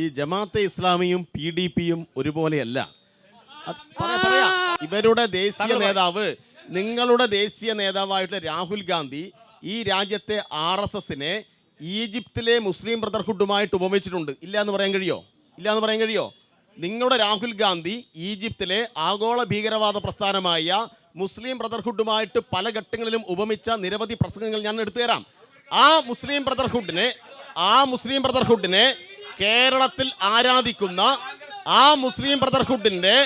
ഈ Jamaat-e ഇസ്ലാമിയും P D പിയും ഒരുപോലെയല്ല. ഇവരുടെ ദേശീയ നേതാവ് നിങ്ങളുടെ ദേശീയ നേതാവായിട്ടുള്ള രാഹുൽ ഗാന്ധി ഈ രാജ്യത്തെ ആർ എസ് എസിനെ ഈജിപ്തിലെ മുസ്ലിം ബ്രദർഹുഡുമായിട്ട് ഉപമിച്ചിട്ടുണ്ട്. ഇല്ല എന്ന് പറയാൻ കഴിയോ? ഇല്ല എന്ന് പറയാൻ കഴിയോ? നിങ്ങളുടെ രാഹുൽ ഗാന്ധി ഈജിപ്തിലെ ആഗോള ഭീകരവാദ പ്രസ്ഥാനമായ മുസ്ലിം ബ്രദർഹുഡുമായിട്ട് പല ഘട്ടങ്ങളിലും ഉപമിച്ച നിരവധി പ്രസംഗങ്ങൾ ഞാൻ എടുത്തു തരാം. ആ മുസ്ലിം ബ്രദർഹുഡിനെ ആ മുസ്ലിം ബ്രദർഹുഡിനെ കേരളത്തിൽ ആരാധിക്കുന്ന ആ മുസ്ലിം ബ്രദർഹുഡിന്റെ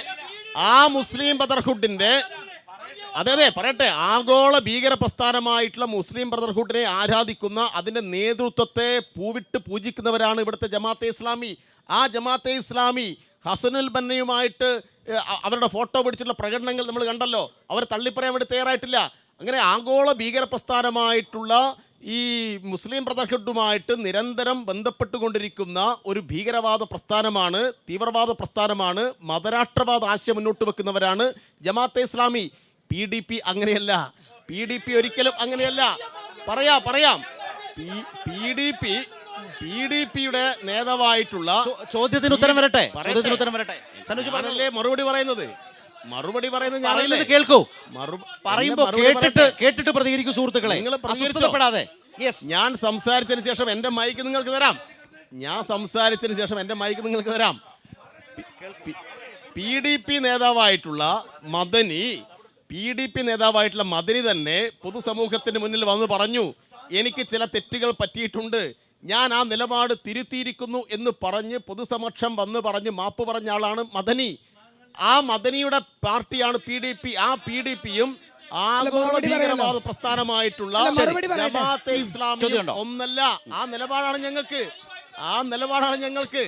ആ മുസ്ലിം ബ്രദർഹുഡിന്റെ അതെ അതെ പറയട്ടെ ആഗോള ഭീകര പ്രസ്ഥാനമായിട്ടുള്ള മുസ്ലിം ബ്രദർഹുഡിനെ ആരാധിക്കുന്ന അതിന്റെ നേതൃത്വത്തെ പൂവിട്ട് പൂജിക്കുന്നവരാണ് ഇവിടുത്തെ ജമാഅത്തെ ഇസ്ലാമി. ആ ജമാഅത്തെ ഇസ്ലാമി ഹസനുൽ ബന്നയുമായിട്ട് അവരുടെ ഫോട്ടോ പിടിച്ചിട്ടുള്ള പ്രകടനങ്ങൾ നമ്മൾ കണ്ടല്ലോ. അവർ തള്ളിപ്പറയാൻ വേണ്ടി തയ്യാറായിട്ടില്ല. അങ്ങനെ ആഗോള ഭീകര പ്രസ്ഥാനമായിട്ടുള്ള ഈ മുസ്ലിം ബ്രദർഹുഡുമായിട്ട് നിരന്തരം ബന്ധപ്പെട്ടുകൊണ്ടിരിക്കുന്ന ഒരു ഭീകരവാദ പ്രസ്ഥാനമാണ് തീവ്രവാദ പ്രസ്ഥാനമാണ് മതരാഷ്ട്രവാദ ആശയം മുന്നോട്ട് വെക്കുന്നവരാണ് Jamaat-e Islami. P D P അങ്ങനെയല്ല. പി ഡി പി ഒരിക്കലും അങ്ങനെയല്ല. പറയാ പറയാം. P D P P D പിയുടെ നേതാവായിട്ടുള്ള ചോദ്യത്തിന് ഉത്തരം വരട്ടെ. ചോദ്യത്തിന് ഉത്തരം വരട്ടെ. മറുപടി പറയുന്നത്? മറുപടി പറയുന്നത് കേൾക്കൂ. മറു- പറയുമ്പോ കേട്ടിട്ട് കേട്ടിട്ട് പ്രതികരിക്കൂ സുഹൃത്തുക്കളെ? അസ്വസ്ഥപ്പെടാതെ ഞാൻ സംസാരിച്ചതിന് ശേഷം എന്റെ മൈക്ക് നിങ്ങൾക്ക് തരാം. ഞാൻ സംസാരിച്ചതിന് ശേഷം എന്റെ മൈക്ക് നിങ്ങൾക്ക് തരാം. പി ഡി പി നേതാവായിട്ടുള്ള മദനി പി ഡി പി നേതാവായിട്ടുള്ള മദനി തന്നെ പൊതുസമൂഹത്തിന് മുന്നിൽ വന്ന് പറഞ്ഞു എനിക്ക് ചില തെറ്റുകൾ പറ്റിയിട്ടുണ്ട്. ഞാൻ ആ നിലപാട് തിരുത്തിയിരിക്കുന്നു എന്ന് പറഞ്ഞ് പൊതുസമക്ഷം വന്ന് പറഞ്ഞ് മാപ്പ് പറഞ്ഞ ആളാണ് മദനി. ആ മദനിയുടെ പാർട്ടിയാണ് പി ഡി പി. ആ പി ഡി പിയും ആഗോള ഭീകരവാദ പ്രസ്ഥാനമായിട്ടുള്ള ഇസ്ലാമിക ജമാഅത്തെ ഇസ്ലാമിയും ഒന്നല്ല. ആ നിലപാടാണ് ഞങ്ങൾക്ക്. ആ നിലപാടാണ് ഞങ്ങൾക്ക്.